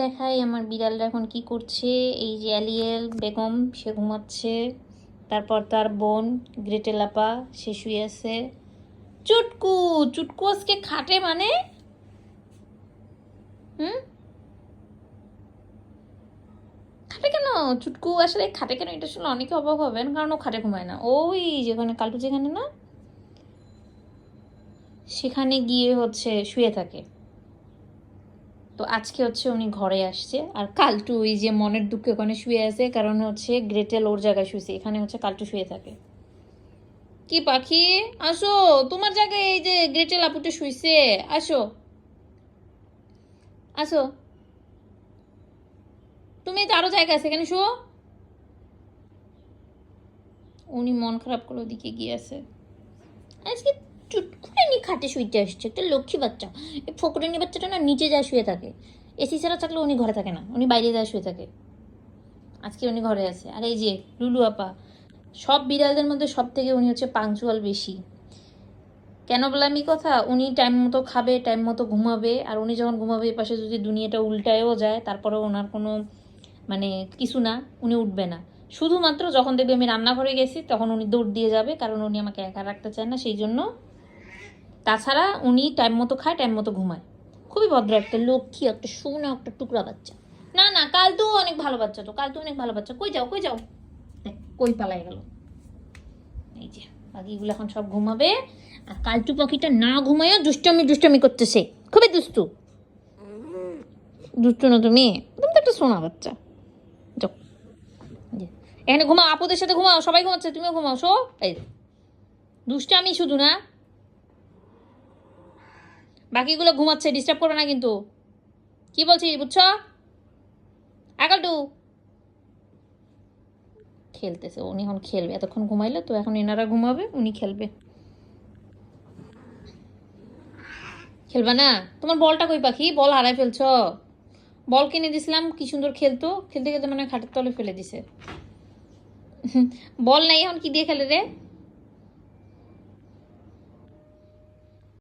দেখাই আমার বিড়ালরা এখন কি করছে? এই যে অ্যালিয়েল, বেগম, সে ঘুমাচ্ছে। তারপর তার বোন গ্রেটেলাপা সে শুয়ে আছে। চুটকু! চুটকু আজকে খাটে মানে? হুম? খাটে কেন? চুটকু আসলে খাটে কেন? এটা শুনে অনেকে অবাক হবেন, কারণ ও খাটে ঘুমায় না। ওই যেখানে, কালটু যেখানে না? সেখানে গিয়ে হচ্ছে শুয়ে থাকে। তো আজকে হচ্ছে উনি ঘরে আসছে। আর কালটু ওই যে মনের দুঃখে ওখানে শুয়ে আছে, কারণ হচ্ছে গ্রেটেল ওর জায়গায় শুয়েছে। এখানে হচ্ছে কালটু শুয়ে থাকে। কি পাখি? আসো, তোমার জায়গায় এই যে গ্রেটেল আপুটা শুইছে। আসো। আসো। তুমি তো আরও জায়গা আছে, এখানে শো উনি মন খারাপ করে ওদিকে গিয়ে আছে। আজকে খাটে শুইতে আসছে। একটা লক্ষ্মী বাচ্চা। এই ফকরানি বাচ্চাটা না নিচে যায় শুয়ে থাকে। এসি ছাড়া থাকলে উনি ঘরে থাকে না। উনি বাইরে যায় শুয়ে থাকে। আজকে উনি ঘরে আছে। আর এই যে লুলু আপা, সব বিড়ালদের মধ্যে সব থেকে উনি হচ্ছে পাংচুয়াল বেশি। কেন বললাম এই কথা? উনি টাইম মতো খাবে টাইম মতো ঘুমাবে। আর উনি যখন ঘুমাবে পাশে যদি দুনিয়াটা উল্টায়ও যায় তারপরে ওনার কোনো মানে কিছু না, উনি উঠবে না। শুধুমাত্র যখন দেখবে আমি রান্নাঘরে গেছি, তখন উনি দৌড় দিয়ে যাবে, কারণ উনি আমাকে একা রাখতে চায় না, সেই জন্য তাছাড়া উনি টাইম মতো খায় টাইম মতো ঘুমায়। খুবই ভদ্র একটা লক্ষ্মী, একটা সোনা, একটা টুকরা বাচ্চা। না না, কাল তো অনেক ভালো বাচ্চা তো, কাল তো অনেক ভালো বাচ্চা। কই যাও কই যাও? কই পালাই গেল? এই যে, বাকিগুলো এখন সব ঘুমাবে। আর কালটু পাখিটা না ঘুমাইও দুষ্টমি দুষ্টমি করতেছে। খুবই দুষ্টু। দুষ্টু না তুমি? তুমি তো একটা সোনা বাচ্চা। যাও। এখানে ঘুমাও, আপুদের সাথে ঘুমাও, সবাই ঘুমাচ্ছে, তুমিও ঘুমাও, শো। এই দুষ্টা আমি শুধু না। বাকিগুলো ঘুমাচ্ছে ডিস্টার্ব করবে না কিন্তু। কি বলছি বুঝছ? একালটু খেলতেছে, উনি এখন খেলবে। এতক্ষণ ঘুমাইলে, তো এখন এনারা ঘুমাবে, উনি খেলবে। খেলবা না? তোমার বলটা কই পাখি? বল হারাই ফেলছ। বল কিনে দিছিলাম, কি সুন্দর খেলতো। খেলতে খেলতে মানে খাটের তলে ফেলে দিছে। বল নাই এখন, কি দিয়ে খেলে রে?